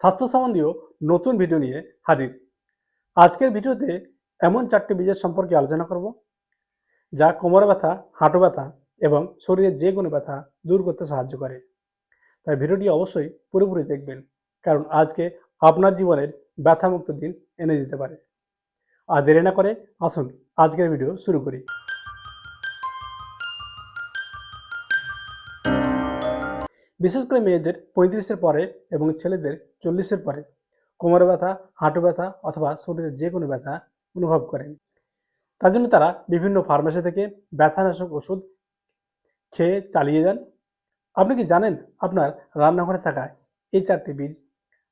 স্বাস্থ্য সম্বন্ধীয় নতুন ভিডিও নিয়ে হাজির। আজকের ভিডিওতে এমন চারটি বীজের সম্পর্কে আলোচনা করব, যা কোমর ব্যথা, হাঁটু ব্যথা এবং শরীরের যে কোনো ব্যথা দূর করতে সাহায্য করে। তাই ভিডিওটি অবশ্যই পুরোপুরি দেখবেন, কারণ আজকে আপনার জীবনের ব্যথামুক্ত দিন এনে দিতে পারে। আর দেরি না করে আসুন আজকের ভিডিও শুরু করি। বিশেষ করে মেয়েদের পঁয়ত্রিশের পরে এবং ছেলেদের চল্লিশের পরে কোমরে ব্যথা, হাঁটু ব্যথা অথবা শরীরের যে কোনো ব্যথা অনুভব করেন। তার জন্য তারা বিভিন্ন ফার্মেসি থেকে ব্যথানাশক ওষুধ খেয়ে চালিয়ে যান। আপনি কি জানেন আপনার রান্নাঘরে থাকা এই চারটি বীজ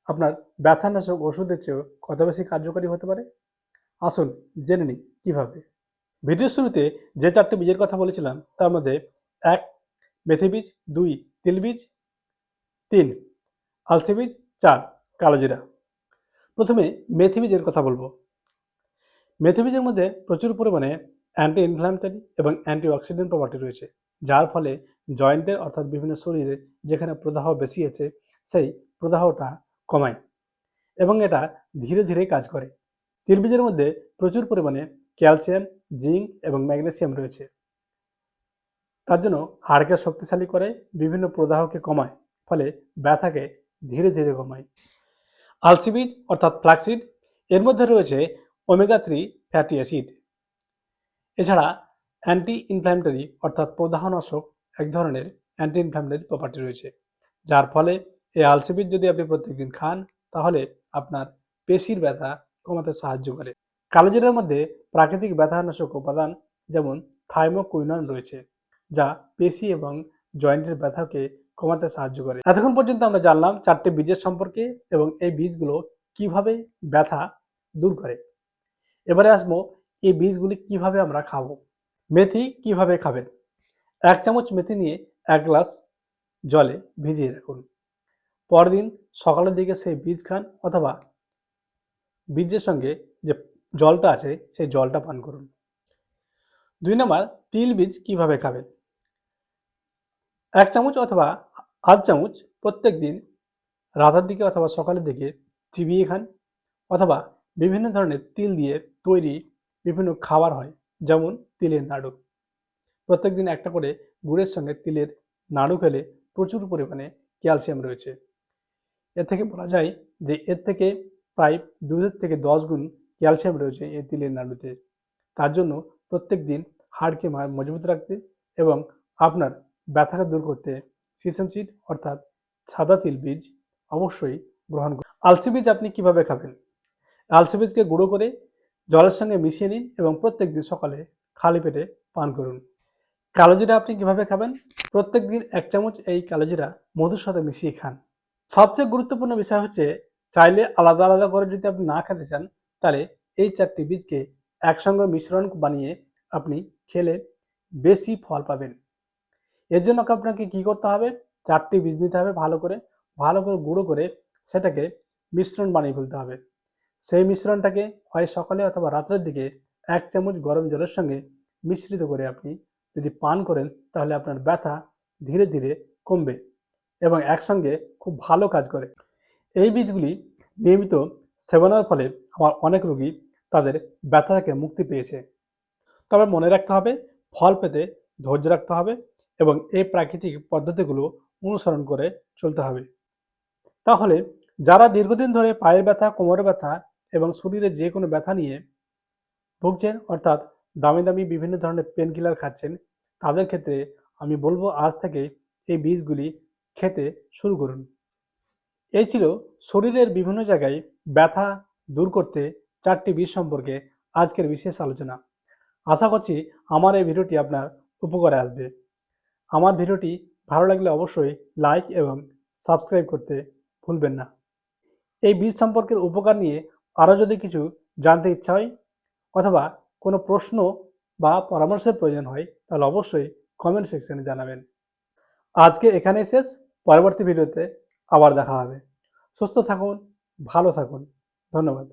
আপনার ব্যথানাশক ওষুধের চেয়েও কত বেশি কার্যকারী হতে পারে? আসুন জেনে নিই কীভাবে। ভিডিও শুরুতে যে চারটি বীজের কথা বলেছিলাম, তার মধ্যে এক মেথি বীজ, দুই তিল বীজ, তিন আলসি বীজ চার, কালোজিরা। প্রথমে মেথি বীজের কথা বলব। মেথি বীজের মধ্যে প্রচুর পরিমাণে অ্যান্টি ইনফ্ল্যামেটরি এবং অ্যান্টি অক্সিডেন্ট প্রপার্টি রয়েছে, যার ফলে জয়েন্টের অর্থাৎ বিভিন্ন শরীরে যেখানে প্রদাহ বেশি আছে সেই প্রদাহটা কমায় এবং এটা ধীরে ধীরে কাজ করে। তিল বীজের মধ্যে প্রচুর পরিমাণে ক্যালসিয়াম, জিঙ্ক এবং ম্যাগনেসিয়াম রয়েছে। তার জন্য হাড়কে শক্তিশালী করে বিভিন্ন প্রদাহকে কমায়, ফলে ব্যথাকে ধীরে ধীরে কমায় আলসিবিড অর্থাৎ ফ্লাক্সিড এর মধ্যে রয়েছে ওমেগা থ্রি ফ্যাটি অ্যাসিড। এছাড়া অ্যান্টি ইনফ্ল্যামেটরি অর্থাৎ প্রদাহনাশক এক ধরনের অ্যান্টি ইনফ্ল্যামেটরি প্রপার্টি রয়েছে, যার ফলে এই আলসিবিড যদি আপনি প্রত্যেকদিন খান, তাহলে আপনার পেশির ব্যথা কমাতে সাহায্য করে। কালোজিরার মধ্যে প্রাকৃতিক ব্যথানাশক উপাদান যেমন থাইমোকুইনন রয়েছে, যা পেশি এবং জয়েন্টের ব্যথাকে কমাতে সাহায্য করে। এতক্ষণ পর্যন্ত আমরা জানলাম চারটে বীজের সম্পর্কে এবং এই বীজগুলো কীভাবে ব্যথা দূর করে। এবারে আসব এই বীজগুলি কীভাবে আমরা খাব। মেথি কীভাবে খাবেন? এক চামচ মেথি নিয়ে এক গ্লাস জলে ভিজিয়ে রাখুন। পরদিন সকালের দিকে সেই বীজ খান অথবা বীজের সঙ্গে যে জলটা আছে সেই জলটা পান করুন। দুই নম্বর তিল বীজ কীভাবে খাবেন? এক চামচ অথবা আধ চামচ প্রত্যেক দিন রাতের দিকে অথবা সকালের দিকে চিবিয়ে খান অথবা বিভিন্ন ধরনের তিল দিয়ে তৈরি বিভিন্ন খাবার হয়, যেমন তিলের নাড়ু। প্রত্যেকদিন একটা করে গুড়ের সঙ্গে তিলের নাড়ু খেলে প্রচুর পরিমাণে ক্যালসিয়াম রয়েছে। এর থেকে বলা যায় যে এর থেকে প্রায় দুধের থেকে দশ গুণ ক্যালসিয়াম রয়েছে এই তিলের নাড়ুতে। তার জন্য প্রত্যেক দিন হাড়কে মজবুত রাখতে এবং আপনার ব্যথাকে দূর করতে সিসম সিড অর্থাৎ সাদা তিল বীজ অবশ্যই গ্রহণ করুন। আলসি বীজ আপনি কীভাবে খাবেন? আলসি বীজকে গুঁড়ো করে জলের সঙ্গে মিশিয়ে নিন এবং প্রত্যেক দিন সকালে খালি পেটে পান করুন। কালোজিরা আপনি কীভাবে খাবেন? প্রত্যেক দিন এক চামচ এই কালোজিরা মধুর সাথে মিশিয়ে খান। সবচেয়ে গুরুত্বপূর্ণ বিষয় হচ্ছে চাইলে আলাদা আলাদা করে যদি আপনি না খেতে চান, তাহলে এই চারটি বীজকে একসঙ্গে মিশ্রণ বানিয়ে আপনি খেলে বেশি ফল পাবেন। এর জন্য আপনাকে কি করতে হবে? চারটি বীজ নিতে হবে ভালো করে। ভালো করে গুঁড়ো করে সেটাকে মিশ্রণ বানিয়ে ফেলতে হবে। সেই মিশ্রণটাকে হয় সকালে অথবা রাত্রের দিকে এক চামচ গরম জলের সঙ্গে মিশ্রিত করে আপনি যদি পান করেন, তাহলে আপনার ব্যথা ধীরে ধীরে কমবে এবং একসঙ্গে খুব ভালো কাজ করে। এই বীজগুলি নিয়মিত সেবনের ফলে আমার অনেক রোগী তাদের ব্যথা থেকে মুক্তি পেয়েছে। তবে মনে রাখতে হবে, ফল পেতে ধৈর্য রাখতে হবে। এবং এই প্রাকৃতিক পদ্ধতিগুলো অনুসরণ করে চলতে হবে। তাহলে যারা দীর্ঘদিন ধরে পায়ের ব্যথা, কোমরের ব্যথা এবং শরীরে যে কোনো ব্যথা নিয়ে ভুগছেন, অর্থাৎ দামি দামি বিভিন্ন ধরনের পেন কিলার খাচ্ছেন, তাদের ক্ষেত্রে আমি বলব আজ থেকে এই বীজগুলি খেতে শুরু করুন। এই ছিল শরীরের বিভিন্ন জায়গায় ব্যথা দূর করতে চারটি বীজ সম্পর্কে আজকের বিশেষ আলোচনা। আশা করছি আমার এই ভিডিওটি আপনার উপকারে আসবে। আমার ভিডিওটি ভালো লাগলে অবশ্যই লাইক এবং সাবস্ক্রাইব করতে ভুলবেন না। এই বীজ সম্পর্কের উপকার নিয়ে আরও যদি কিছু জানতে ইচ্ছা হয় অথবা কোনো প্রশ্ন বা পরামর্শের প্রয়োজন হয়, তাহলে অবশ্যই কমেন্ট সেকশনে জানাবেন। আজকে এখানেই শেষ, পরবর্তী ভিডিওতে আবার দেখা হবে। সুস্থ থাকুন, ভালো থাকুন। ধন্যবাদ।